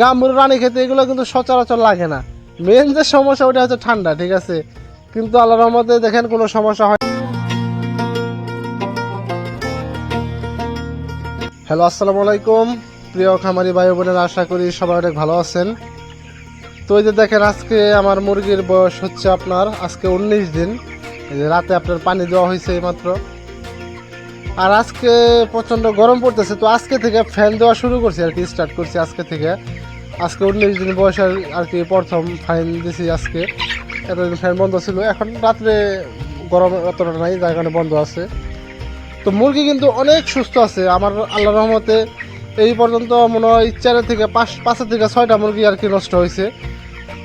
গাম্বুর রানী খেতে এগুলো কিন্তু সচরাচর লাগে না। মেন যে সমস্যা ওটা হচ্ছে ঠান্ডা, ঠিক আছে? কিন্তু আল্লাহ রহমতে দেখেন কোনো সমস্যা হয় হ্যালো আসসালামু আলাইকুম। প্রিয় খামারি ভাই বোনেরা, আশা করি সবাই অনেক ভালো আছেন। তো এই যে দেখেন, আজকে আমার মুরগির বয়স হচ্ছে আপনার, আজকে উনিশ দিন। রাতে আপনার পানি দেওয়া হয়েছে এইমাত্র। আর আজকে প্রচণ্ড গরম পড়তেছে, তো আজকে থেকে ফ্যান দেওয়া শুরু করছি আর কি স্টার্ট করছি আজকে থেকে। আজকে উনিশ দিন বয়সের আর কি প্রথম ফ্যান দিছি আজকে। এতদিন ফ্যান বন্ধ ছিল, এখন রাত্রে গরম অতটা নাই, যার কারণে বন্ধ আছে। তো মুরগি কিন্তু অনেক সুস্থ আছে, আমার আল্লাহ রহমতে এই পর্যন্ত মনে হয় চারের থেকে পাঁচ পাঁচের থেকে ছয়টা মুরগি আর কি নষ্ট হয়েছে।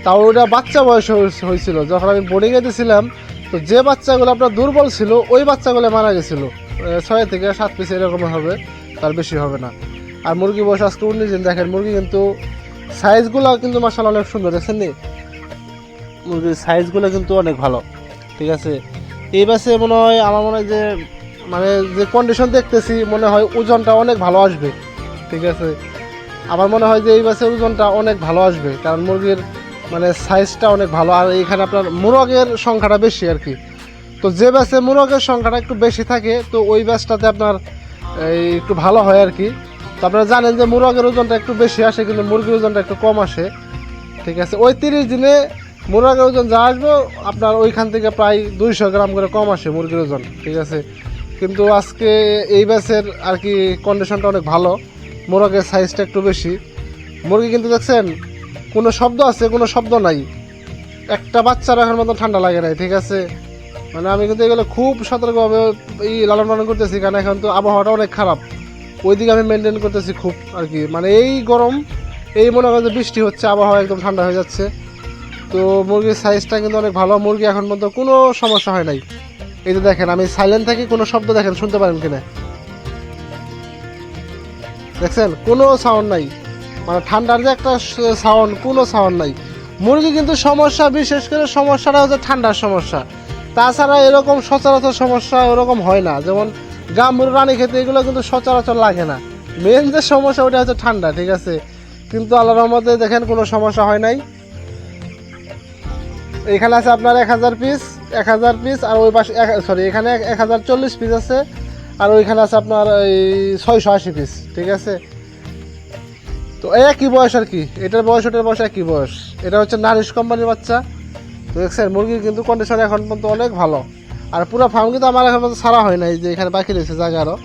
তাও ওটা বাচ্চা বয়স হয়েছে- হয়েছিল, যখন আমি বোর্ডিংয়ে দিয়েছিলাম তো যে বাচ্চাগুলো আপনার দুর্বল ছিল, ওই বাচ্চাগুলো মারা গেছিল। ছয় থেকে সাত পিস এরকম হবে, তার বেশি হবে না। আর মুরগি বয়স আজকে উনিশ দিন, দেখেন মুরগি কিন্তু সাইজগুলো কিন্তু মাসাল অনেক সুন্দর, দেখছেন নি? মুরগির সাইজগুলো কিন্তু অনেক ভালো, ঠিক আছে? এই বাসে মনে হয়, আমার মনে হয় যে মানে যে কন্ডিশন দেখতেছি, মনে হয় ওজনটা অনেক ভালো আসবে, ঠিক আছে? আমার মনে হয় যে এই বাসের ওজনটা অনেক ভালো আসবে, কারণ মুরগির মানে সাইজটা অনেক ভালো, আর এখানে আপনার মুরগের সংখ্যাটা বেশি আর কি। তো যে ব্যাসে মুরগের সংখ্যাটা একটু বেশি থাকে, তো ওই ব্যাসটাতে আপনার, এই একটু ভালো হয় আর কি। তো আপনারা জানেন যে মুরগের ওজনটা একটু বেশি আসে, কিন্তু মুরগির ওজনটা একটু কম আসে। ঠিক আছে, ওই তিরিশ দিনে মুরগের ওজন যা আসবে, আপনার ওইখান থেকে প্রায় দুইশো গ্রাম করে কম আসে মুরগির ওজন, ঠিক আছে। কিন্তু আজকে এই ব্যাসের আর কি কন্ডিশনটা অনেক ভালো, মোরগের সাইজটা একটু বেশি। মুরগি কিন্তু দেখছেন, কোনো শব্দ আছে, কোনো শব্দ নাই। একটা বাচ্চা রাখার মতো ঠান্ডা লাগে নাই, ঠিক আছে। মানে আমি কিন্তু এগুলো খুব সতর্কভাবে এই লালন পালন করতেছি, কারণ এখন তো আবহাওয়াটা অনেক খারাপ। ওইদিকে আমি মেনটেন করতেছি খুব আর কি। মানে এই গরম, এই মনে হয় যে বৃষ্টি হচ্ছে, আবহাওয়া একদম ঠান্ডা হয়ে যাচ্ছে। তো মুরগির সাইজটা কিন্তু অনেক ভালো, মুরগি এখন পর্যন্ত কোনো সমস্যা হয় নাই। এই যে দেখেন, আমি সাইলেন্ট থাকি কোনো শব্দ দেখেন, শুনতে পারেন কিনা? দেখছেন? কোনো সাউন্ড নাই। মানে ঠান্ডার যে একটা সাউন্ড কোনো সাউন্ড নাই। মুরগি কিন্তু সমস্যা, বিশেষ করে সমস্যাটা হচ্ছে ঠান্ডার সমস্যা। তাছাড়া এরকম সচরাচর সমস্যা ওরকম হয় না। যেমন গাম্বুর রানী খেতে এগুলো কিন্তু সচরাচর লাগে না। মেন যে সমস্যা ওটা হচ্ছে ঠান্ডা, ঠিক আছে? কিন্তু আল্লাহ রহমতে দেখেন কোনো সমস্যা হয় নাই। এখানে আছে আপনার এক হাজার পিস এক হাজার পিস আর ওই পাশে সরি এখানে এক হাজার চল্লিশ পিস আছে, আর ওইখানে আছে আপনার এই ছয়শো আশি পিস ঠিক আছে? তো একই বয়স আর কি, এটার বয়স, ওটার বয়স একই বয়স। এটা হচ্ছে নারিশ কোম্পানির বাচ্চা। তো দেখছেন, মুরগির কিন্তু কন্ডিশন এখন পর্যন্ত অনেক ভালো। আর পুরো ফার্ম কিন্তু আমার এখন পর্যন্ত সারা হয় নাই, যে এখানে বাকি রয়েছে জায়গা আরও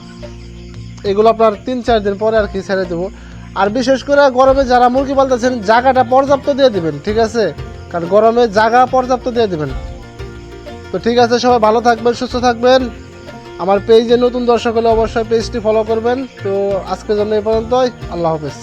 এগুলো আপনার তিন চার দিন পরে আর কি ছেড়ে দেবো। আর বিশেষ করে গরমে যারা মুরগি পালতেছেন, জায়গাটা পর্যাপ্ত দিয়ে দিবেন, ঠিক আছে? কারণ গরমে জায়গা পর্যাপ্ত দিয়ে দিবেন। তো ঠিক আছে, সবাই ভালো থাকবেন, সুস্থ থাকবেন। আমার পেজে নতুন দর্শক হলে অবশ্যই পেজটি ফলো করবেন। তো আজকের জন্য এই পর্যন্তই। আল্লাহ হাফেজ।